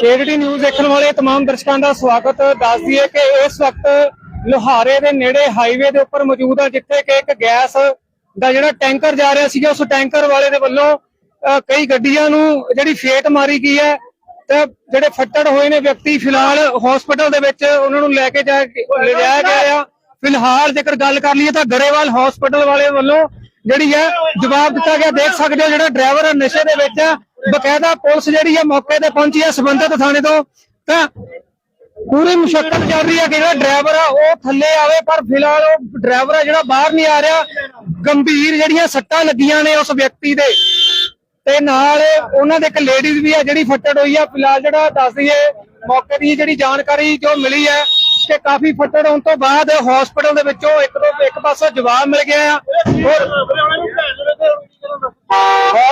ਕੇਡੀਟੀ news ਦੇਖਣ ਵਾਲੇ तमाम ਦਰਸ਼ਕਾਂ ਦਾ ਸਵਾਗਤ ਦੱਸ ਦਈਏ ਕਿ ਇਸ ਵਕਤ ਲੋਹਾਰੇ ਦੇ ਨੇੜੇ ਹਾਈਵੇ ਦੇ ਉੱਪਰ ਮੌਜੂਦ ਆ ਜਿੱਥੇ ਕਿ ਇੱਕ ਗੈਸ ਦਾ ਜਿਹੜਾ ਟੈਂਕਰ ਜਾ ਰਿਹਾ ਸੀਗਾ ਉਸ ਟੈਂਕਰ ਵਾਲੇ ਦੇ ਵੱਲੋਂ ਅਹ, ਕਈ ਗੱਡੀਆਂ ਨੂੰ ਜਿਹੜੀ ਫੇਟ ਮਾਰੀ ਗਈ ਹੈ ਤੇ ਜਿਹੜੇ ਫੱਟੜ ਹੋਏ ਨੇ ਵਿਅਕਤੀ ਫਿਲਹਾਲ ਹਸਪੀਟਲ ਦੇ ਵਿੱਚ ਉਹਨਾਂ ਨੂੰ ਲੈ ਕੇ ਜਾ ਕੇ ਲਿਜਾਇਆ ਗਿਆ ਆ ਫਿਲਹਾਲ ਜੇਕਰ ਗੱਲ ਕਰ ਲਈਏ ਤਾਂ ਗਰੇਵਾਲ ਹਸਪੀਟਲ ਵਾਲੇ ਵੱਲੋਂ ਜਿਹੜੀ ਹੈ, ਜਵਾਬ ਦਿੱਤਾ ਗਿਆ। ਦੇਖ ਸਕਦੇ ਹੋ ਜਿਹੜਾ ਡਰਾਈਵਰ ਨਸ਼ੇ ਦੇ ਵਿੱਚ ਹੈ ਬਕਾਇਦਾ ਪੁਲਿਸ ਜਿਹੜੀ ਹੈ, ਮੌਕੇ ਤੇ ਪਹੁੰਚੀ ਹੈ ਸਬੰਧਤ ਥਾਣੇ ਤੋਂ। ਤਾਂ ਪੂਰੀ ਮੁਸ਼ਕਲ ਚੱਲ ਰਹੀ ਹੈ ਕਿ ਜਿਹੜਾ ਡਰਾਈਵਰ ਆ, ਉਹ ਥੱਲੇ ਆਵੇ। ਪਰ ਫਿਲਹਾਲ ਉਹ ਡਰਾਈਵਰ ਆ ਜਿਹੜਾ ਬਾਹਰ ਨਹੀਂ ਆ ਰਿਹਾ। ਗੰਭੀਰ ਜਿਹੜੀਆਂ ਸੱਟਾਂ ਲੱਗੀਆਂ ਨੇ ਉਸ ਵਿਅਕਤੀ ਦੇ। ਤੇ ਨਾਲ ਉਹਨਾਂ ਦੇ ਇੱਕ ਲੇਡੀਜ਼ ਵੀ ਆ, ਜਿਹੜੀ ਫੱਟੜ ਹੋਈ ਆ। ਫਿਲਹਾਲ ਜਿਹੜਾ ਦੱਸ ਦਈਏ, ਮੌਕੇ ਦੀ ਜਿਹੜੀ ਜਾਣਕਾਰੀ ਜੋ ਮਿਲੀ ਹੈ ਕਿ ਕਾਫੀ ਫੱਟੜ ਹੋਣ ਤੋਂ ਬਾਅਦ ਹਸਪੀਟਲ ਦੇ ਵਿੱਚੋਂ ਇੱਕ ਤੋਂ ਇੱਕ ਪਾਸੋਂ ਜਵਾਬ ਮਿਲ ਗਿਆ ਆ।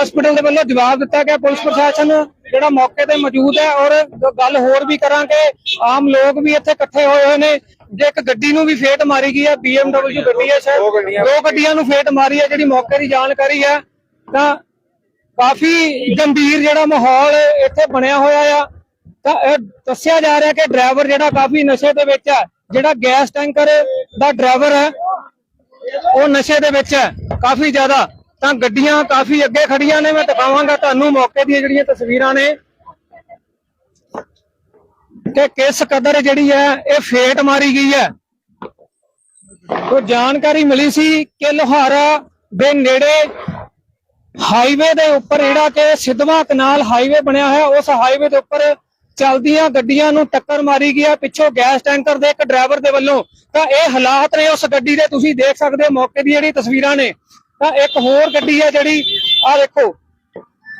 ਹਸਪੀਟਲ ਦੇ ਵੱਲੋਂ ਜਵਾਬ ਦਿੱਤਾ ਗਿਆ ਪੁਲਿਸ ਪ੍ਰਸ਼ਾਸਨ ਜਿਹੜਾ ਮੌਕੇ ਤੇ ਮੌਜੂਦ ਹੈ ਔਰ ਗੱਲ ਹੋਰ ਵੀ ਕਰਾਂਗੇ। ਆਮ ਲੋਕ ਵੀ ਇੱਥੇ ਇਕੱਠੇ ਹੋਏ ਹੋਏ ਨੇ। ਜੇ ਇੱਕ ਗੱਡੀ ਨੂੰ ਵੀ ਫੇਟ ਮਾਰੀ ਗਈ ਹੈ BMW ਗੱਡੀ ਹੈ ਸ਼ਾਇਦ। ਦੋ ਗੱਡੀਆਂ ਨੂੰ ਫੇਟ ਮਾਰੀ ਹੈ ਜਿਹੜੀ ਮੌਕੇ ਦੀ ਜਾਣਕਾਰੀ ਹੈ। ਤਾਂ ਕਾਫੀ ਗੰਭੀਰ ਜਿਹੜਾ ਮਾਹੌਲ ਇੱਥੇ ਬਣਿਆ ਹੋਇਆ ਆ। ਤਾਂ ਇਹ ਦੱਸਿਆ ਜਾ ਰਿਹਾ ਕਿ ਡਰਾਈਵਰ ਜਿਹੜਾ ਕਾਫੀ ਨਸ਼ੇ ਦੇ ਵਿੱਚ ਹੈ, ਜਿਹੜਾ ਗੈਸ ਟੈਂਕਰ ਦਾ ਡਰਾਈਵਰ ਹੈ, ਉਹ ਨਸ਼ੇ ਦੇ ਵਿੱਚ ਹੈ, ਕਾਫੀ ਜ਼ਿਆਦਾ। ਤਾਂ ਗੱਡੀਆਂ ਕਾਫੀ ਅੱਗੇ ਖੜੀਆਂ ਨੇ, ਮੈਂ ਦਿਖਾਵਾਂਗਾ ਤੁਹਾਨੂੰ ਮੌਕੇ ਦੀਆਂ ਜਿਹੜੀਆਂ ਤਸਵੀਰਾਂ ਨੇ। ਕਿ ਕਿਸ ਕਦਰ ਜਿਹੜੀ ਹੈ, ਇਹ ਫੇਟ ਮਾਰੀ ਗਈ ਹੈ। ਤੋਂ ਜਾਣਕਾਰੀ ਮਿਲੀ ਸੀ ਕਿ ਲੋਹਾਰਾ ਦੇ ਨੇੜੇ ਹਾਈਵੇ ਦੇ ਉੱਪਰ ਜਿਹੜਾ ਕਿ ਸਿੱਧਵਾਂ ਕਨਾਲ ਹਾਈਵੇ ਬਣਿਆ ਹੋਇਆ, ਉਸ ਹਾਈਵੇ ਦੇ ਉੱਪਰ ਚਲਦੀਆਂ ਗੱਡੀਆਂ ਨੂੰ ਟੱਕਰ ਮਾਰੀ ਗਈ ਹੈ ਪਿੱਛੋਂ ਗੈਸ ਟੈਂਕਰ ਦੇ ਇੱਕ ਡਰਾਈਵਰ ਦੇ ਵੱਲੋਂ। ਤਾਂ ਇਹ ਹਾਲਾਤ ਨੇ ਉਸ ਗੱਡੀ ਦੇ, ਤੁਸੀਂ ਦੇਖ ਸਕਦੇ ਹੋ ਮੌਕੇ ਦੀ ਜਿਹੜੀ ਤਸਵੀਰਾਂ ਨੇ। ਤਾਂ ਇੱਕ ਹੋਰ ਗੱਡੀ ਹੈ ਜਿਹੜੀ ਆ ਦੇਖੋ,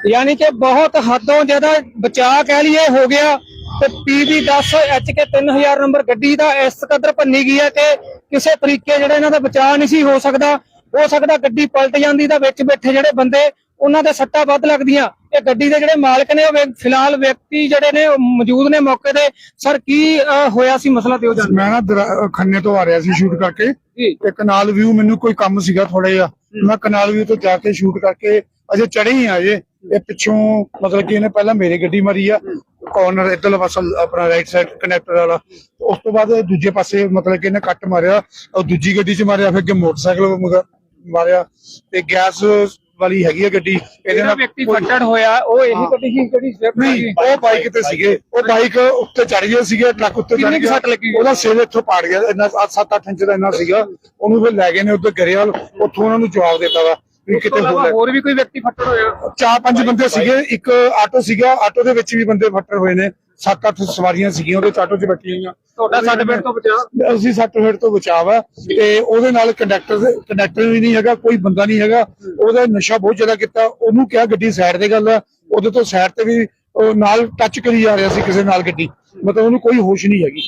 ਯਾਨੀ ਕਿ ਬਹੁਤ ਹੱਦੋਂ ਜ਼ਿਆਦਾ ਬਚਾਅ ਕਹਿ ਲਈਏ ਹੋ ਗਿਆ। ਤੇ PB 10 HK 3000 ਨੰਬਰ ਗੱਡੀ ਦਾ ਇਸ ਕਦਰ ਭੰਨੀ ਗਈ ਹੈ ਕਿ ਕਿਸੇ ਤਰੀਕੇ ਜਿਹੜਾ ਇਹਨਾਂ ਦਾ ਬਚਾਅ ਨਹੀਂ ਸੀ ਹੋ ਸਕਦਾ। ਹੋ ਸਕਦਾ ਗੱਡੀ ਪਲਟ ਜਾਂਦੀ ਤਾਂ ਵਿੱਚ ਬੈਠੇ ਜਿਹੜੇ ਬੰਦੇ ਉਹਨਾਂ ਦੇ ਸੱਟਾਂ ਵੱਧ ਲੱਗਦੀਆਂ। ਇਹ ਗੱਡੀ ਦੇ ਜਿਹੜੇ ਮਾਲਕ ਨੇ ਉਹ ਫਿਲਹਾਲ ਵਿਅਕਤੀ ਜਿਹੜੇ ਨੇ ਉਹ ਮੌਜੂਦ ਨੇ ਮੌਕੇ ਤੇ। ਸਰ ਕੀ ਹੋਇਆ ਸੀ ਮਸਲਾ ਤੇ ਉਹ ਜਾਣ ਮੈਂ ਨਾ ਖੰਨੇ ਤੋਂ ਆ ਰਿਹਾ ਸੀ ਸ਼ੂਟ ਕਰਕੇ। ਤੇ ਕਨਾਲ ਵਿਊ ਮੈਨੂੰ ਕੋਈ ਕੰਮ ਸੀਗਾ ਥੋੜਾ ਜਿਹਾ। ਮੈਂ ਕਨਾਲ ਵਿਊ ਤੋਂ ਜਾ ਕੇ ਸ਼ੂਟ ਕਰਕੇ ਅਜੇ ਚੜੇ ਹੀ ਆ ਜੇ ਇਹ ਪਿੱਛੋਂ ਮਤਲਬ ਕਿ ਇਹਨੇ ਪਹਿਲਾਂ ਮੇਰੀ ਗੱਡੀ ਮਾਰੀ ਆ। ਕਾਰਨਰ ਇੱਧਰਲੇ ਪਾਸੇ ਆਪਣਾ ਰਾਈਟ ਸਾਈਡ ਕਨੈਕਟਰ ਵਾਲਾ। ਉਸ ਤੋਂ ਬਾਅਦ ਦੂਜੇ ਪਾਸੇ ਮਤਲਬ ਕਿ ਇਹਨੇ ਕੱਟ ਮਾਰਿਆ। ਉਹ ਦੂਜੀ ਗੱਡੀ 'ਚ ਮਾਰਿਆ ਫਿਰ ਅੱਗੇ ਮੋਟਰਸਾਈਕਲ ਮਗਰ ਮਾਰਿਆ ਤੇ ਗੈਸ ਵਾਲੀ ਹੈਗੀ ਆ ਗੱਡੀ ਇਹਦੇ ਨਾਲ ਵਿਅਕਤੀ ਕੋਈ- ਫੱਟੜ ਹੋਇਆ ਉਹ ਇਹੀ ਗੱਡੀ ਸੀ ਜਿਹੜੀ swift ਨਹੀਂ ਸੀ। ਉਹ ਬਾਈਕ ਤੇ ਸੀਗੇ। ਉਹ ਬਾਈਕ ਉੱਤੇ ਚੜ ਗਏ ਸੀਗੇ ਟਰੱਕ ਉੱਤੇ ਚੜ ਕਿੰਨੀ ਕੁ ਗਿਆ। ਸੱਟ ਲੱਗੀ? ਉਹਦਾ ਸਿਰ ਇੱਥੋਂ ਪਾੜ ਗਿਆ ਇੰਨਾ 7-8 ਇੰਚ ਦਾ ਇੰਨਾ ਸੀਗਾ। ਉਹਨੂੰ ਫਿਰ ਲੈ ਗਏ ਨੇ ਉੱਧਰ ਗਰੇਵਾਲ ਉੱਥੋਂ ਉਹਨਾਂ ਨੂੰ ਜਵਾਬ ਦਿੱਤਾ ਵਾ ਵੀ ਕਿਤੇ ਹੋਰ ਲੈ ਹੋਰ ਵੀ ਕੋਈ ਵਿਅਕਤੀ ਫੱਟੜ ਹੋਇਆ? ਚਾਰ ਪੰਜ ਬੰਦੇ ਸੀਗੇ ਇੱਕ ਆਟੋ ਸੀਗਾ ਆਟੋ ਦੇ ਵਿੱਚ ਵੀ ਬੰਦੇ ਫੱਟੜ ਹੋਏ ਨੇ। 7-8 ਸਵਾਰੀਆਂ ਸੀਗੀਆਂ ਉਹਦੇ 'ਚ ਆਟੋ 'ਚ ਬੈਠੀਆਂ ਹੋਈਆਂ। ਤੁਹਾਡਾ ਸੱਟ ਫੇਟ ਤੋਂ ਬਚਾ ਅਸੀਂ ਸੱਟ ਫੇਟ ਤੋਂ ਬਚਾਵ ਹੈ ਤੇ ਉਹਦੇ ਨਾਲ ਕੰਡਕਟਰ ਕੰਡਕਟਰ ਵੀ ਨਹੀਂ ਹੈਗਾ ਕੋਈ ਬੰਦਾ ਨਹੀਂ ਹੈਗਾ। ਉਹਦਾ ਨਸ਼ਾ ਬਹੁਤ ਜ਼ਿਆਦਾ ਕੀਤਾ। ਉਹਨੂੰ ਕਿਹਾ ਗੱਡੀ ਸਾਈਡ ਤੇ ਗੱਲ ਆ। ਉਹਦੇ ਤੋਂ ਸਾਈਡ ਤੇ ਵੀ ਉਹ ਨਾਲ ਟੱਚ ਕਰੀ ਜਾ ਰਿਹਾ ਸੀ ਕਿਸੇ ਨਾਲ ਗੱਡੀ। ਮਤਲਬ ਉਹਨੂੰ ਕੋਈ ਹੋਸ਼ ਨਹੀਂ ਹੈਗੀ।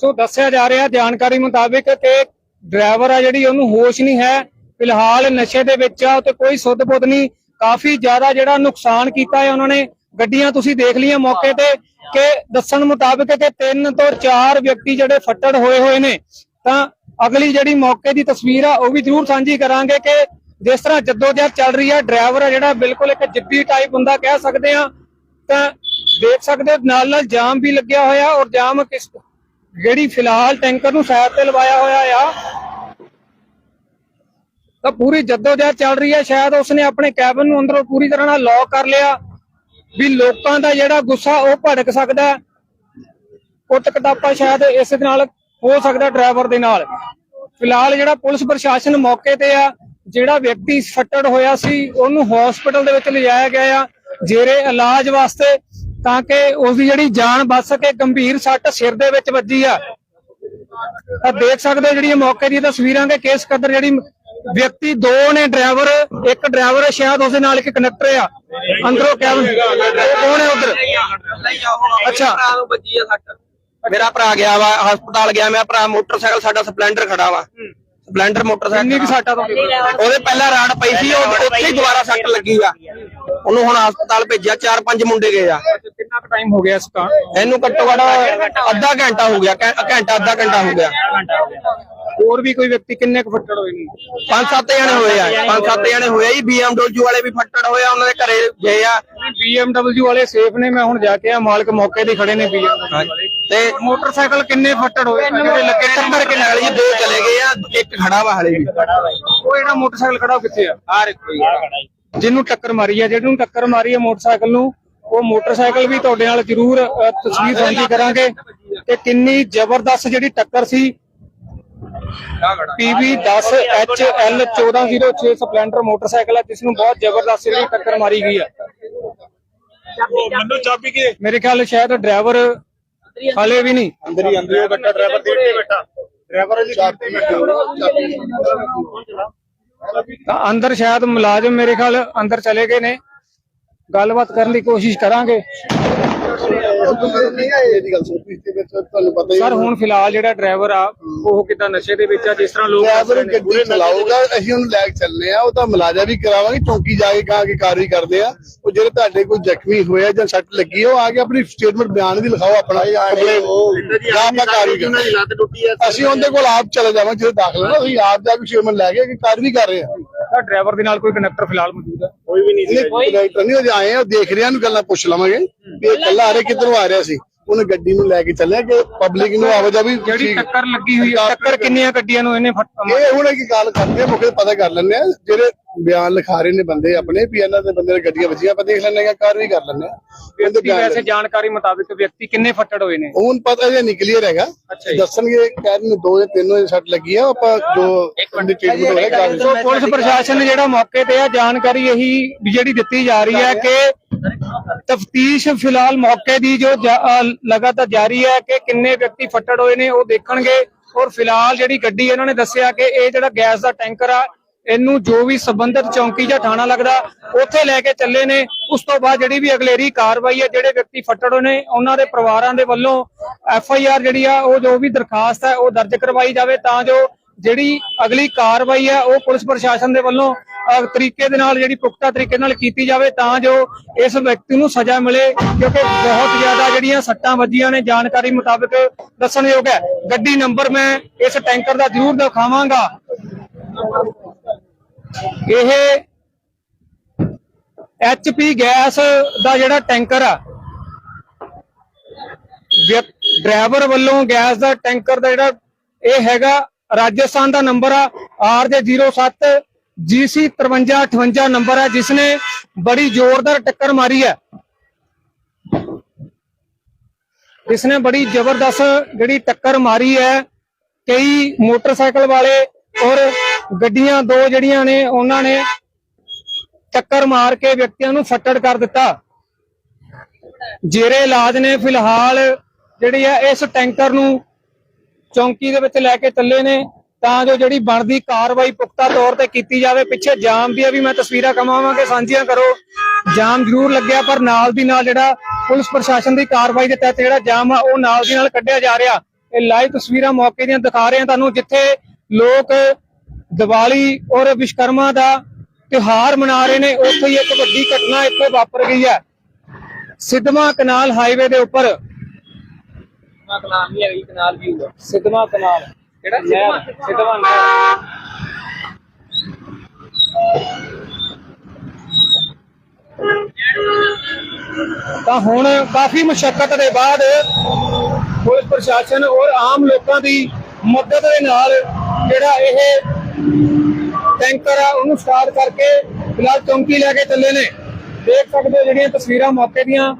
ਸੋ ਦੱਸਿਆ ਜਾ ਰਿਹਾ ਜਾਣਕਾਰੀ ਮੁਤਾਬਿਕ ਕਿ ਡਰਾਈਵਰ ਆ ਜਿਹੜੀ ਉਹਨੂੰ ਹੋਸ਼ ਨਹੀਂ ਹੈ। ਫਿਲਹਾਲ ਨਸ਼ੇ ਦੇ ਵਿੱਚ ਆ ਤੇ ਕੋਈ ਸੁੱਧ ਬੁੱਧ ਨਹੀਂ। ਕਾਫੀ ਜ਼ਿਆਦਾ ਜਿਹੜਾ ਨੁਕਸਾਨ ਕੀਤਾ ਹੈ ਉਹਨਾਂ ਨੇ। ਗੱਡੀਆਂ ਤੁਸੀਂ ਦੇਖ ਲਈਆਂ ਮੌਕੇ ਤੇ ਕਿ ਦੱਸਣ ਮੁਤਾਬਿਕ ਕਿ ਤਿੰਨ ਤੋਂ ਚਾਰ ਵਿਅਕਤੀ ਜਿਹੜੇ ਫੱਟੜ ਹੋਏ ਹੋਏ ਨੇ। ਤਾਂ ਅਗਲੀ ਜਿਹੜੀ ਮੌਕੇ ਦੀ ਤਸਵੀਰ ਆ, ਉਹ ਵੀ ਜ਼ਰੂਰ ਸਾਂਝੀ ਕਰਾਂਗੇ ਕਿ ਜਿਸ ਤਰ੍ਹਾਂ ਜਦੋਜਹਿਦ ਚੱਲ ਰਹੀ ਆ, ਡਰਾਈਵਰ ਆ ਜਿਹੜਾ ਬਿਲਕੁਲ ਇੱਕ ਜਿੱਦੀ ਟਾਈਪ ਹੁੰਦਾ ਕਹਿ ਸਕਦੇ ਆ। ਤਾਂ ਦੇਖ ਸਕਦੇ ਹੋ, ਨਾਲ ਨਾਲ ਜਾਮ ਵੀ ਲੱਗਿਆ ਹੋਇਆ ਔਰ ਜਾਮ ਕਿਸ ਜਿਹੜੀ ਫਿਲਹਾਲ ਟੈਂਕਰ ਨੂੰ ਸਾਈਡ ਤੇ ਲਵਾਇਆ ਹੋਇਆ ਆ। ਤਾਂ ਪੂਰੀ ਜਦੋਜਹਿਦ ਚੱਲ ਰਹੀ ਹੈ ਸ਼ਾਇਦ ਉਸਨੇ ਆਪਣੇ ਕੈਬਨ ਨੂੰ ਅੰਦਰੋਂ ਪੂਰੀ ਤਰ੍ਹਾਂ ਨਾਲ ਲੌਕ ਕਰ ਲਿਆ। ਵੀ ਲੋਕਾਂ ਦਾ ਜਿਹੜਾ ਗੁੱਸਾ ਉਹ ਭੜਕ ਸਕਦਾ ਕੁੱਟ ਕਟਾਪਾ ਸ਼ਾਇਦ ਇਸ ਦੇ ਨਾਲ ਹੋ ਸਕਦਾ ਡਰਾਈਵਰ ਦੇ ਨਾਲ। ਫਿਲਹਾਲ ਜਿਹੜਾ ਪੁਲਿਸ ਪ੍ਰਸ਼ਾਸਨ ਮੌਕੇ ਤੇ ਆ, ਜਿਹੜਾ ਵਿਅਕਤੀ ਫੱਟੜ ਹੋਇਆ ਸੀ, ਉਹਨੂੰ ਹਸਪੀਟਲ ਦੇ ਵਿੱਚ ਲਿਜਾਇਆ ਗਿਆ ਆ, ਜੇਰੇ ਇਲਾਜ ਵਾਸਤੇ, ਤਾਂ ਕਿ ਉਸ ਦੀ ਜਿਹੜੀ ਜਾਨ ਬਚ ਸਕੇ, ਗੰਭੀਰ ਸੱਟ ਸਿਰ ਦੇ ਵਿੱਚ ਵੱਜੀ ਆ। ਤਾਂ ਦੇਖ ਸਕਦੇ ਹੋ ਜਿਹੜੀਆਂ ਮੌਕੇ ਦੀਆਂ ਤਸਵੀਰਾਂ ਦੇ ਕੇਸ ਕਦਰ ਜਿਹੜੀ ਵਿਅਕਤੀ ਦੋ ਨੇ ਡਰਾਈਵਰ ਇੱਕ ਡਰਾਈਵਰ ਸ਼ਾਇਦ ਉਸ ਦੇ ਨਾਲ ਇੱਕ ਕਨੈਕਟਰ ਆ। ਅੰਦਰੋਂ ਕੈਬਨ ਉਹ ਕੌਣ ਹੈ ਉਧਰ? ਅੱਛਾ। ਮੇਰਾ ਭਰਾ ਗਿਆ ਵਾ ਹਸਪਤਾਲ ਗਿਆ ਮੇਰਾ ਭਰਾ ਮੋਟਰਸਾਈਕਲ ਸਾਡਾ ਸਪਲੈਂਡਰ ਖੜਾ ਵਾ। ਸਪਲੈਂਡਰ ਮੋਟਰਸਾਈਕਲ ਕਿੰਨੀ ਸੱਟਾਂ ਤੋਂ ਉਹਦੇ ਪਹਿਲਾਂ ਰਾੜ ਪਈ ਸੀ ਉਹ ਉੱਥੇ ਹੀ ਦੁਬਾਰਾ ਸੱਟ ਲੱਗੀ ਆ। ਉਹਨੂੰ ਹੁਣ ਹਸਪਤਾਲ ਭੇਜਿਆ ਚਾਰ ਪੰਜ ਮੁੰਡੇ ਗਏ ਆ। ਕਿੰਨਾ ਟਾਈਮ ਹੋ ਗਿਆ ਇਸ ਇਹਨੂੰ ਘੱਟੋ ਘੱਟ ਅੱਧਾ ਘੰਟਾ ਹੋ ਗਿਆ। ਘੰਟਾ ਅੱਧਾ ਘੰਟਾ ਹੋ ਗਿਆ। ਹੋਰ ਵੀ ਕੋਈ ਵਿਅਕਤੀ ਕਿੰਨੇ ਕੁ ਫੱਟੜ ਹੋਏ ਨੇ? ਪੰਜ ਸੱਤ ਜਣੇ ਹੋਏ ਆ। ਪੰਜ ਸੱਤ ਜਣੇ ਹੋਏ ਆ ਜੀ। BMW ਵਾਲੇ ਵੀ ਫੱਟੜ ਹੋਏ ਆ ਉਹਨਾਂ ਦੇ ਘਰੇ ਗਏ ਆ। BMW ਵਾਲੇ ਸੇਫ ਨੇ ਮੈਂ ਹੁਣ ਜਾ ਕੇ ਆ ਮਾਲਕ ਮੌਕੇ ਤੇ ਖੜੇ ਨੇ BMW ਵਾਲੇ। ਤੇ ਮੋਟਰਸਾਈਕਲ ਕਿੰਨੇ ਫੱਟੜ ਹੋਏ? ਆ ਜਿਹੜੇ ਲੱਗੇ ਟੱਕਰ ਕੇ ਨਾਲ ਜੀ ਦੋ ਚਲੇ ਗਏ ਆ ਇੱਕ ਖੜਾ ਵਾ ਹਲੇ ਵੀ। ਉਹ ਜਿਹੜਾ ਮੋਟਰਸਾਈਕਲ ਖੜਾ ਉਹ ਕਿੱਥੇ ਆ? ਆ ਦੇਖੋ ਜੀ ਜਿਹਨੂੰ ਟੱਕਰ ਮਾਰੀ ਆ ਜਿਹਨੂੰ ਟੱਕਰ ਮਾਰੀ ਆ ਮੋਟਰਸਾਈਕਲ ਨੂੰ ਉਹ ਮੋਟਰਸਾਈਕਲ ਵੀ ਤੁਹਾਡੇ ਨਾਲ ਜ਼ਰੂਰ ਤਸਵੀਰ ਸਾਂਝੀ ਕਰਾਂਗੇ। ਕਿ ਕਿੰਨੀ ਜ਼ਬਰਦਸਤ ਜਿਹੜੀ ਟੱਕਰ ਸੀ PV 10 HL 1406 ਸਪਲੈਂਡਰ ਮੋਟਰਸਾਈਕਲ ਹੈ ਜਿਸ ਨੂੰ ਬਹੁਤ ਜ਼ਬਰਦਸਤ ਜਿਹੜੀ ਟੱਕਰ ਮਾਰੀ ਗਈ ਆ ਮੈਨੂੰ ਚਾਬੀ ਕੇ ਮੇਰੇ ਖਿਆਲ ਸ਼ਾਇਦ ਡਰਾਈਵਰ ਹਾਲੇ ਵੀ ਨਹੀਂ। ਅੰਦਰ ਹੀ ਅੰਦਰ ਹੀ ਬੈਠਾ ਡਰਾਈਵਰ ਦੇਖ ਕੇ ਬੈਠਾ। ਡਰਾਈਵਰ ਜੀ ਚਾਬੀ ਤਾਂ ਅੰਦਰ ਸ਼ਾਇਦ ਮੁਲਾਜ਼ਮ ਮੇਰੇ ਖਿਆਲ ਅੰਦਰ ਚਲੇ ਗਏ ਨੇ। ਗੱਲਬਾਤ ਕਰਨ ਦੀ ਕੋਸ਼ਿਸ਼ ਕਰਾਂਗੇ। ਇਹਦੀ ਗੱਲ ਸੋਚੀ ਤੇ ਵਿੱਚ ਤੁਹਾਨੂੰ ਪਤਾ ਸਰ ਹੁਣ। ਫਿਲਹਾਲ ਜਿਹੜਾ ਡਰਾਈਵਰ ਆ ਉਹ ਕਿਦਾਂ ਨਸ਼ੇ ਦੇ ਵਿੱਚ ਆ ਜਿਸ ਤਰ੍ਹਾਂ ਲੋਕ ਨੇ। ਗੱਡੀ ਚਲਾਊਗਾ ਅਸੀਂ ਉਹਨੂੰ ਲੈ ਕੇ ਚੱਲਨੇ ਆ ਉਹ ਤਾਂ ਮੁਲਾਜ਼ਾ ਵੀ ਕਰਾਵਾਂਗੇ ਚੌਂਕੀ ਜਾ ਕੇ ਕਹਾ ਕੇ ਕਾਰਵਾਈ ਕਰਦੇ ਆ। ਉਹ ਜਿਹੜੇ ਤੁਹਾਡੇ ਕੋਈ ਜ਼ਖਮੀ ਹੋਇਆ ਜਾਂ ਸੱਟ ਲੱਗੀ ਉਹ ਆ ਕੇ ਆਪਣੀ ਸਟੇਟਮੈਂਟ ਬਿਆਨ ਵੀ ਲਿਖਾਓ ਆਪਣਾ ਜਾਂ ਆਪਾਂ ਕਾਰਵਾਈ ਕਰਾਂਗੇ ਲੱਤ ਟੁੱਟੀ ਆ ਅਸੀਂ ਉਹਦੇ ਕੋਲ ਆਪ ਚਲੇ ਜਾਵਾਂਗੇ ਜਿਹੜੇ ਦਾਖਲ ਨੇ ਅਸੀਂ ਆਪ ਜਾ ਕੇ ਸਟੇਟਮੈਂਟ ਲੈ ਕੇ ਕਾਰਵਾਈ ਕਰ ਰਹੇ ਆ। ਤਾਂ ਡਰਾਈਵਰ ਦੇ ਨਾਲ ਕੋਈ ਕੰਡਕਟਰ ਫਿਲਹਾਲ ਮੌਜੂਦ ਹੈ। ਕੋਈ ਵੀ ਨਹੀਂ ਸੀ ਨਹੀਂ ਡਾਇਰੈਕਟਰ ਨਹੀਂ ਉਹਦੇ ਆਏ ਆ ਉਹ ਦੇਖ ਰਿਹਾ ਨੂੰ ਗੱਲਾਂ ਪੁੱਛ ਲਵਾਂਗੇ। ਵੀ ਇਹ ਕੱਲਾ ਆ ਰਿਹਾ ਕਿੱਧਰੋਂ ਆ ਰਿਹਾ ਸੀ? ਉਹਨੇ ਗੱਡੀ ਨੂੰ ਲੈ ਕੇ ਚੱਲਿਆ ਕਿ ਪਬਲਿਕ ਨੂੰ ਆਵਾਜਾ ਵੀ ਜਿਹੜੀ ਟੱਕਰ ਲੱਗੀ ਹੋਈ ਹੈ ਟੱਕਰ ਕਿੰਨੀਆਂ ਗੱਡੀਆਂ ਨੂੰ ਇਹਨੇ ਫੱਟ ਇਹ ਹੁਣ ਕੀ ਗੱਲ ਕਰਦੇ ਆ ਮੁਕੇ ਪਤਾ ਕਰ ਲੈਂਦੇ ਆ ਜਿਹੜੇ ਬਿਆਨ ਲਿਖਾ ਰਹੇ ਨੇ ਬੰਦੇ ਆਪਣੇ ਵੀ ਇਹਨਾਂ ਦੇ ਬੰਦੇ ਗੱਡੀਆਂ ਵੱਜੀਆਂ ਆਪਾਂ ਦੇਖ ਲੈਂਦੇ ਆ ਕਾਰਵਾਈ ਕਰ ਲੈਂਦੇ ਆ ਵਿਅਕਤੀ ਬਿਆਨ ਵੈਸੇ ਜਾਣਕਾਰੀ ਮੁਤਾਬਿਕ ਵਿਅਕਤੀ ਕਿੰਨੇ ਫੱਟੜ ਹੋਏ ਨੇ? ਹੁਣ ਪਤਾ ਜੇ ਨਿਕਲੀਅਰ ਹੈਗਾ। ਦੱਸਣਗੇ ਕਹਿ ਰਹੇ ਨੇ ਦੋ ਜਾਂ ਤਿੰਨ ਵਜੇ ਸੱਟ ਲੱਗੀ ਆ ਆਪਾਂ ਜੋ ਟ੍ਰੀਟਮੈਂਟ ਹੋ ਰਿਹਾ ਪੁਲਿਸ ਪ੍ਰਸ਼ਾਸਨ ਨੇ ਜਿਹੜਾ ਮੌਕੇ ਤੇ ਆ ਜਾਣਕਾਰੀ ਇਹੀ ਵੀ ਜਿਹੜੀ ਦਿੱਤੀ ਜਾ ਰਹੀ ਹੈ ਕਿ ਤਫਤੀਸ਼ ਫਿਲਹਾਲ ਮੌਕੇ ਦੀ ਜੋ ਲਗਾਤਾਰ ਜਾਰੀ ਹੈ ਕਿ ਕਿੰਨੇ ਵਿਅਕਤੀ ਫੱਟੜ ਹੋਏ ਨੇ, ਉਹ ਦੇਖਣਗੇ। ਔਰ ਫਿਲਹਾਲ ਜਿਹੜੀ ਗੱਡੀ ਇਹਨਾਂ ਨੇ ਦੱਸਿਆ ਕਿ ਇਹ ਜਿਹੜਾ ਗੈਸ ਦਾ ਟੈਂਕਰ ਆ, ਇਹਨੂੰ ਜੋ ਵੀ ਸੰਬੰਧਿਤ ਚੌਂਕੀ ਜਾਂ ਥਾਣਾ ਲੱਗਦਾ, ਉੱਥੇ ਲੈ ਕੇ ਚੱਲੇ ਨੇ। ਉਸ ਤੋਂ ਬਾਅਦ ਜਿਹੜੀ ਵੀ ਅਗਲੇਰੀ ਕਾਰਵਾਈ ਹੈ, ਜਿਹੜੇ ਵਿਅਕਤੀ ਫੱਟੜ ਹੋਏ ਨੇ, ਉਹਨਾਂ ਦੇ ਪਰਿਵਾਰਾਂ ਦੇ ਵੱਲੋਂ ਐਫ ਆਈ ਆਰ ਜਿਹੜੀ ਆ, ਉਹ ਜੋ ਵੀ ਦਰਖਾਸਤ ਹੈ, ਉਹ ਦਰਜ ਕਰਵਾਈ ਜਾਵੇ। ਤਾਂ ਜੋ ਜਿਹੜੀ ਅਗਲੀ ਕਾਰਵਾਈ ਹੈ, ਉਹ ਪੁਲਿਸ ਪ੍ਰਸ਼ਾਸਨ ਦੇ ਵੱਲੋਂ ਤਰੀਕੇ ਦੇ ਨਾਲ ਜਿਹੜੀ ਪੁਖਤਾ ਤਰੀਕੇ ਨਾਲ ਕੀਤੀ ਜਾਵੇ ਤਾਂ ਜੋ ਇਸ ਵਿਅਕਤੀ ਨੂੰ ਸਜ਼ਾ ਮਿਲੇ, ਕਿਉਂਕਿ ਬਹੁਤ ਜ਼ਿਆਦਾ ਜਿਹੜੀਆਂ ਸੱਟਾਂ ਵੱਜੀਆਂ ਨੇ, ਜਾਣਕਾਰੀ ਮੁਤਾਬਕ ਦੱਸਣਯੋਗ ਹੈ। ਗੱਡੀ ਨੰਬਰ ਮੈਂ ਇਸ ਟੈਂਕਰ ਦਾ ਜ਼ਰੂਰ ਦਿਖਾਵਾਂਗਾ। ਇਹ ਐਚਪੀ ਗੈਸ ਦਾ ਜਿਹੜਾ ਟੈਂਕਰ ਆ, ਵਿਅਕ- ਡਰਾਈਵਰ ਵੱਲੋਂ ਗੈਸ ਦਾ ਟੈਂਕਰ ਦਾ ਜਿਹੜਾ ਇਹ ਹੈਗਾ, ਰਾਜਸਥਾਨ ਦਾ ਨੰਬਰ ਆ RJ07 GC 5358 ਨੰਬਰ ਹੈ ਜਿਸ ਨੇ ਬੜੀ ਜ਼ੋਰਦਾਰ ਟੱਕਰ ਮਾਰੀ ਹੈ। ਇਸ ਨੇ ਬੜੀ ਜ਼ਬਰਦਸਤ ਜਿਹੜੀ ਟੱਕਰ ਮਾਰੀ ਹੈ, ਕਈ ਮੋਟਰਸਾਈਕਲ ਵਾਲੇ ਔਰ ਗੱਡੀਆਂ ਦੋ ਜਿਹੜੀਆਂ ਨੇ, ਉਹਨਾਂ ਨੇ ਟੱਕਰ ਮਾਰ ਕੇ ਵਿਅਕਤੀਆਂ ਨੂੰ ਫੱਟੜ ਕਰ ਦਿੱਤਾ। ਜੇਰੇ ਇਲਾਜ ਨੇ ਫਿਲਹਾਲ ਜਿਹੜੀ ਹੈ, ਇਸ ਟੈਂਕਰ ਨੂੰ ਚੌਂਕੀ ਦੇ ਵਿੱਚ ਲੈ ਕੇ ਚੱਲੇ ਨੇ। ਤਾਂ ਜੋ ਜਿਹੜੀ ਬਣਦੀ ਕਾਰਵਾਈ ਪੁਖਤਾ ਤੌਰ ਤੇ ਕੀਤੀ ਜਾਵੇ। ਪਿੱਛੇ ਜਾਮ ਦੀਆਂ ਵੀ ਮੈਂ ਤਸਵੀਰਾਂ ਕਮਾਵਾਂਗੇ, ਸਾਂਝੀਆਂ ਕਰੋ। ਜਾਮ ਜ਼ਰੂਰ ਲੱਗਿਆ, ਪਰ ਨਾਲ ਦੀ ਨਾਲ ਜਿਹੜਾ ਪੁਲਿਸ ਪ੍ਰਸ਼ਾਸਨ ਦੀ ਕਾਰਵਾਈ ਦੇ ਤਹਿਤ ਜਿਹੜਾ ਜਾਮ ਆ, ਉਹ ਨਾਲ ਦੀ ਨਾਲ ਕੱਢਿਆ ਜਾ ਰਿਹਾ। ਇਹ ਲਾਈਵ ਤਸਵੀਰਾਂ ਮੌਕੇ ਦੀਆਂ ਦਿਖਾ ਰਹੇ ਹਾਂ ਤੁਹਾਨੂੰ, ਜਿੱਥੇ ਲੋਕ ਦੀਵਾਲੀ ਔਰ ਵਿਸ਼ਕਰਮਾ ਦਾ ਤਿਉਹਾਰ ਮਨਾ ਰਹੇ ਨੇ। ਉੱਥੇ ਹੀ ਇੱਕ ਵੱਡੀ ਘਟਨਾ ਇੱਥੇ ਵਾਪਰ ਗਈ ਹੈ। ਸਿੱਧਵਾਂ ਕਨਾਲ ਹਾਈਵੇ ਦੇ ਉੱਪਰ ਕਲਾਮ ਵੀ ਹੈਗੀ, ਕਨਾਲ ਵੀ ਹੋਊਗਾ ਸਿੱਧਵਾਂ ਕਨਾਲ। ਕਿਹੜਾ? ਨਹਿਰ ਸਿੱਧਵਾਂ ਤਾਂ ਹੁਣ ਕਾਫੀ ਮੁਸ਼ਕਲ ਦੇ ਬਾਅਦ ਪੁਲਿਸ ਪ੍ਰਸ਼ਾਸਨ ਔਰ ਆਮ ਲੋਕਾਂ ਦੀ ਮਦਦ ਦੇ ਨਾਲ ਜਿਹੜਾ ਇਹ ਟੈਂਕਰ ਆ, ਉਹਨੂੰ ਸਟਾਰਟ ਕਰਕੇ ਫਿਲਹਾਲ ਚੌਂਕੀ ਲੈ ਕੇ ਚੱਲੇ ਨੇ। ਦੇਖ ਸਕਦੇ ਹੋ ਜਿਹੜੀਆਂ ਤਸਵੀਰਾਂ ਮੌਕੇ ਦੀਆਂ।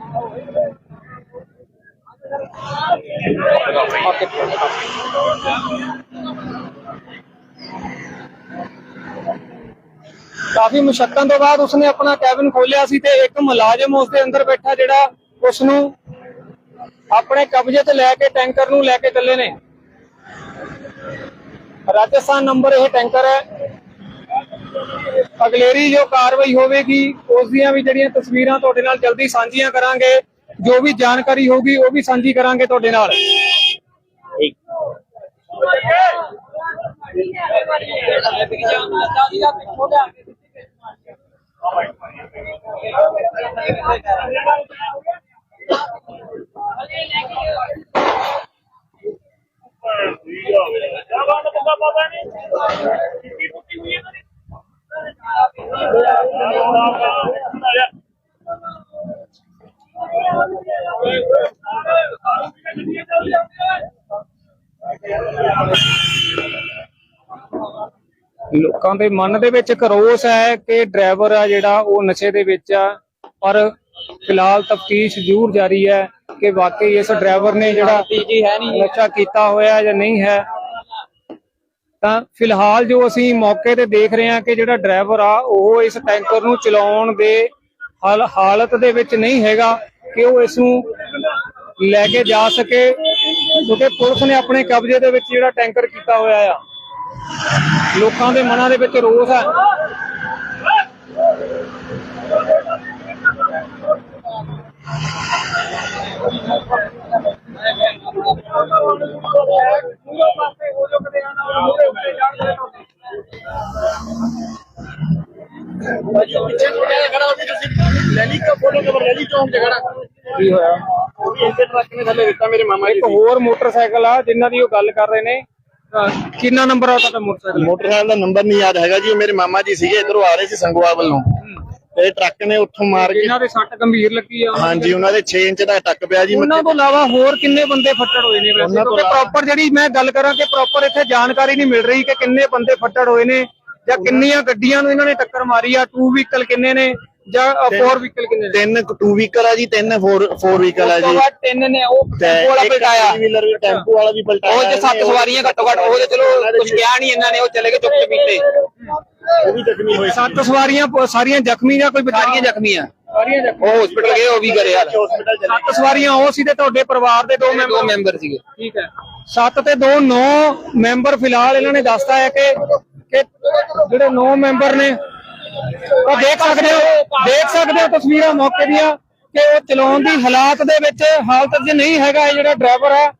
ਕਾਫੀ ਮੁਸ਼ਕਲਾਂ ਤੋਂ ਬਾਅਦ ਉਸਨੇ ਆਪਣਾ ਕੈਬਨ ਖੋਲਿਆ ਸੀ ਤੇ ਇੱਕ ਮੁਲਾਜ਼ਮ ਉਸਦੇ ਅੰਦਰ ਬੈਠਾ ਜਿਹੜਾ ਉਸ ਨੂੰ ਆਪਣੇ ਕਬਜ਼ੇ ਤੇ ਲੈ ਕੇ ਟੈਂਕਰ ਨੂੰ ਲੈ ਕੇ ਚੱਲੇ ਨੇ। ਰਾਜਸਥਾਨ ਨੰਬਰ ਇਹ ਟੈਂਕਰ ਹੈ। ਅਗਲੇਰੀ ਜੋ ਕਾਰਵਾਈ ਹੋਵੇਗੀ ਉਸ ਦੀਆਂ ਵੀ ਜਿਹੜੀਆਂ ਤਸਵੀਰਾਂ ਤੁਹਾਡੇ ਨਾਲ ਜਲਦੀ ਸਾਂਝੀਆਂ ਕਰਾਂਗੇ। ਜੋ ਵੀ ਜਾਣਕਾਰੀ ਹੋਗੀ ਉਹ ਵੀ ਸਾਂਝੀ ਕਰਾਂਗੇ ਤੁਹਾਡੇ ਨਾਲ ਲੋਕਾਂ ਦੇ ਮਨ ਦੇ ਵਿੱਚ ਇੱਕ ਰੋਸ ਹੈ ਕਿ ਡਰਾਈਵਰ ਆ ਜਿਹੜਾ ਉਹ ਨਸ਼ੇ ਦੇ ਵਿੱਚ ਆ ਪਰ ਫਿਲਹਾਲ ਤਫਤੀਸ਼ ਜ਼ਰੂਰ ਜਾਰੀ ਹੈ ਕਿ ਵਾਕਈ ਇਸ ਡਰਾਈਵਰ ਨੇ ਜਿਹੜਾ ਨਸ਼ਾ ਕੀਤਾ ਹੋਇਆ ਜਾਂ ਨਹੀਂ ਹੈ। ਤਾਂ ਫਿਲਹਾਲ ਜੋ ਅਸੀਂ ਮੌਕੇ ਤੇ ਦੇਖ ਰਹੇ ਹਾਂ ਕਿ ਜਿਹੜਾ ਡਰਾਈਵਰ ਆ ਉਹ ਇਸ ਟੈਂਕਰ ਨੂੰ ਚਲਾਉਣ ਦੇ ਹਾਲ- ਹਾਲਤ ਦੇ ਵਿੱਚ ਨਹੀਂ ਹੈਗਾ। ਕਿ ਉਹ ਇਸ ਨੂੰ ਲੈ ਕੇ ਜਾ ਸਕੇ? ਕਿਉਂਕਿ ਪੁਲਿਸ ਨੇ ਆਪਣੇ ਕਬਜ਼ੇ ਦੇ ਵਿੱਚ ਜਿਹੜਾ ਟੈਂਕਰ ਕੀਤਾ ਹੋਇਆ ਆ, ਲੋਕਾਂ ਦੇ ਮਨਾਂ ਦੇ ਵਿੱਚ ਰੋਸ ਹੈ ਕੀ ਹੋਇਆ? ਇੱਕ ਹੋਰ ਮੋਟਰਸਾਈਕਲ ਆ ਜਿਨ੍ਹਾਂ ਦੀ ਉਹ ਗੱਲ ਕਰ ਰਹੇ ਨੇ। ਅਹ ਕਿੰਨਾ ਨੰਬਰ ਆ ਤੁਹਾਡਾ ਮੋਟਰਸਾਈਕਲ? ਮੋਟਰਸਾਈਕਲ ਦਾ ਨੰਬਰ ਨਹੀਂ ਯਾਦ ਹੈਗਾ ਜੀ ਉਹ ਮੇਰੇ ਮਾਮਾ ਜੀ ਸੀਗੇ ਇਧਰੋਂ ਆ ਰਹੇ ਸੀ ਸੰਗਵਾਲ ਵੱਲੋਂ। ਤੇ ਟਰੱਕ ਨੇ ਉੱਥੋਂ ਮਾਰ ਕੇ ਜਿਨ੍ਹਾਂ ਦੇ ਸੱਟ ਗੰਭੀਰ ਲੱਗੀ ਆ। ਉਹਨਾਂ ਹਾਂਜੀ ਉਹਨਾਂ ਦੇ 6 ਇੰਚ ਦਾ ਟੱਕ ਪਿਆ ਜੀ ਉਹਨਾਂ ਤੋਂ ਇਲਾਵਾ ਹੋਰ ਕਿੰਨੇ ਬੰਦੇ ਫੱਟੜ ਹੋਏ ਨੇ ਵੈਸੇ? ਉਹਨਾਂ ਤੋਂ ਕਿਉਂਕਿ ਇਲਾਵਾ- ਪ੍ਰੋਪਰ ਜਿਹੜੀ ਮੈਂ ਗੱਲ ਕਰਾਂ ਕਿ ਪ੍ਰੋਪਰ ਇੱਥੇ ਜਾਣਕਾਰੀ ਨਹੀਂ ਮਿਲ ਰਹੀ ਕਿ ਕਿੰਨੇ ਬੰਦੇ ਫੱਟੜ ਹੋਏ ਨੇ ਜਾਂ ਕਿੰਨੀਆਂ ਗੱਡੀਆਂ ਨੂੰ ਇਹਨਾਂ ਨੇ ਟੱਕਰ ਮਾਰੀ ਆ 2 ਵਹੀਕਲ ਕਿੰਨੇ ਨੇ ਜਾਂ 4 ਵਹੀਕਲ ਕਿੰਨੇ ਨੇ? ਤਿੰਨ 2 ਵਹੀਕਲ ਆ ਜੀ ਤਿੰਨ 4 4 ਵਹੀਕਲ ਆ ਉਸ ਤੋਂ ਜੀ ਬਾਅਦ ਤਿੰਨ ਨੇ ਉਹ ਟੈਂਪੂ ਵਾਲਾ ਪਲਟਾਇਆ। ਵੀਲਰ ਵੀ ਟੈਂਪੂ ਵਾਲਾ ਵੀ ਪਲਟਾਇਆ ਉਹ ਜੇ ਸੱਤ ਸਵਾਰੀਆਂ ਘੱਟੋ ਘੱਟ ਉਹ ਤੇ ਚਲੋ ਕੁਝ ਕਿਹਾ ਨਹੀਂ ਇਹਨਾਂ ਨੇ ਉਹ ਚਲੇ ਗਏ ਚੁੱਪ ਚਪੀਤੇ ਉਹ ਵੀ ਜ਼ਖਮੀ ਹੋਏ। ਸੱਤ ਸਵਾਰੀਆਂ ਸਾਰੀਆਂ ਜ਼ਖਮੀ ਜਾਂ ਕੋਈ ਬਚਾਅ? ਸਾਰੀਆਂ ਜ਼ਖਮੀ ਆ ਸਾਰੀਆਂ ਜ਼ਖਮੀ। ਉਹ ਹਸਪੀਟਲ ਗਏ ਉਹ ਵੀ ਕਰੇ ਹਾਲ। ਹਸਪੀਟਲ ਚਲੇ ਸੱਤ ਸਵਾਰੀਆਂ ਉਹ ਸੀ ਤੇ ਤੁਹਾਡੇ ਪਰਿਵਾਰ ਦੇ ਦੋ ਦੋ ਮੈਂਬਰ ਮੈਂਬਰ ਸੀਗੇ। ਠੀਕ ਹੈ। ਸੱਤ ਤੇ ਦੋ ਨੌ ਮੈਂਬਰ ਫਿਲਹਾਲ ਇਹਨਾਂ ਨੇ ਦੱਸਤਾ ਹੈ ਕਿ ਕਿ ਜਿਹੜੇ ਨੌ ਮੈਂਬਰ ਨੇ ਉਹ ਦੇਖ ਸਕਦੇ ਹੋ ਦੇਖ ਸਕਦੇ ਹੋ ਤਸਵੀਰਾਂ ਮੌਕੇ ਦੀਆਂ ਕਿ ਉਹ ਚਲਾਉਣ ਦੀ ਹਾਲਾਤ ਦੇ ਵਿੱਚ ਹਾਲਤ 'ਚ ਨਹੀਂ ਹੈਗਾ ਇਹ ਜਿਹੜਾ ਡਰਾਈਵਰ ਆ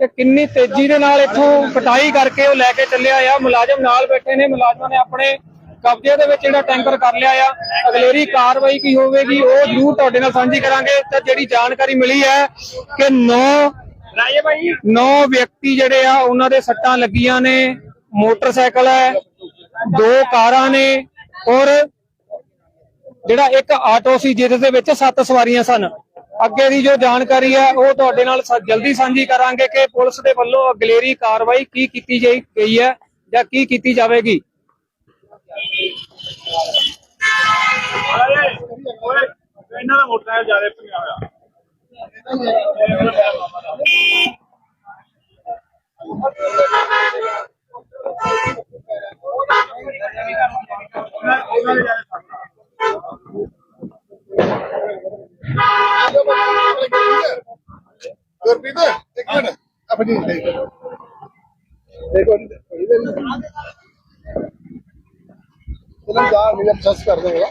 ਕਿ ਕਿੰਨੀ ਤੇਜ਼ੀ ਦੇ ਨਾਲ ਇੱਥੋਂ ਕਟਾਈ ਕਰਕੇ ਉਹ ਲੈ ਕੇ ਚੱਲਿਆ ਆ। ਮੁਲਾਜ਼ਮ ਨਾਲ ਬੈਠੇ ਨੇ ਮੁਲਾਜ਼ਮਾਂ ਨੇ ਆਪਣੇ ਕਬਜ਼ੇ ਦੇ ਵਿੱਚ ਜਿਹੜਾ ਟੈਂਕਰ ਕਰ ਲਿਆ ਆ। ਅਗਲੇਰੀ ਕਾਰਵਾਈ ਕੀ ਹੋਵੇਗੀ ਉਹ ਜ਼ਰੂਰ ਤੁਹਾਡੇ ਨਾਲ ਸਾਂਝੀ ਕਰਾਂਗੇ। ਤਾਂ ਜਿਹੜੀ ਜਾਣਕਾਰੀ ਮਿਲੀ ਹੈ ਕਿ 9 ਰਾਜੇ ਭਾਈ। 9 ਵਿਅਕਤੀ ਜਿਹੜੇ ਆ ਉਹਨਾਂ ਦੇ ਸੱਟਾਂ ਲੱਗੀਆਂ ਨੇ ਮੋਟਰਸਾਈਕਲ ਹੈ ਦੋ ਕਾਰਾਂ ਨੇ ਔਰ ਜਿਹੜਾ ਇੱਕ ਆਟੋ ਸੀ ਜਿਸ ਦੇ ਵਿੱਚ ਸੱਤ ਸਵਾਰੀਆਂ ਸਨ। ਅੱਗੇ ਦੀ ਜੋ ਜਾਣਕਾਰੀ ਹੈ, ਉਹ ਤੁਹਾਡੇ ਨਾਲ ਜਲਦੀ ਸਾਂਝੀ ਕਰਾਂਗੇ ਕਿ ਪੁਲਿਸ ਦੇ ਵੱਲੋਂ ਅਗਲੇਰੀ ਕਾਰਵਾਈ ਕੀ ਕੀਤੀ ਗਈ ਹੈ ਜਾਂ ਕੀ ਕੀਤੀ ਜਾਵੇਗੀ। ਇਹਨਾਂ ਦਾ ਮੋਟਰਸਾਈਕਲ ਜ਼ਿਆਦਾ ਭੰਗਿਆ ਹੋਇਆ ਗੁਰਪ੍ਰੀਤ ਇੱਕ ਮਿੰਟ। ਆਪਣੀ ਦੇਖੋ ਦੇਖੋ ਚਲੋ ਜਾ ਮੇਰਾ ਪ੍ਰੋਸੈਸ ਕਰ ਦੇਗਾ